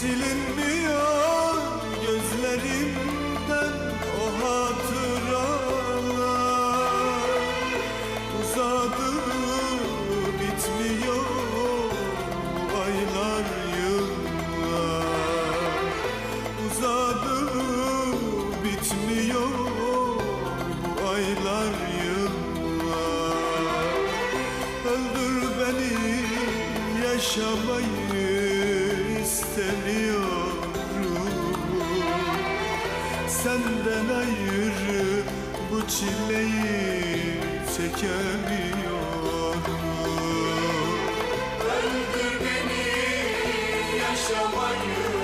Silinmiyor gözlerimden o hatıralar. Uzadı bitmiyor aylar yıllar. Uzadı bitmiyor bu aylar yıllar. Öldür beni yaşamayı Senden ayrı bu çileyi çekemiyorum. Öldür beni yaşamayı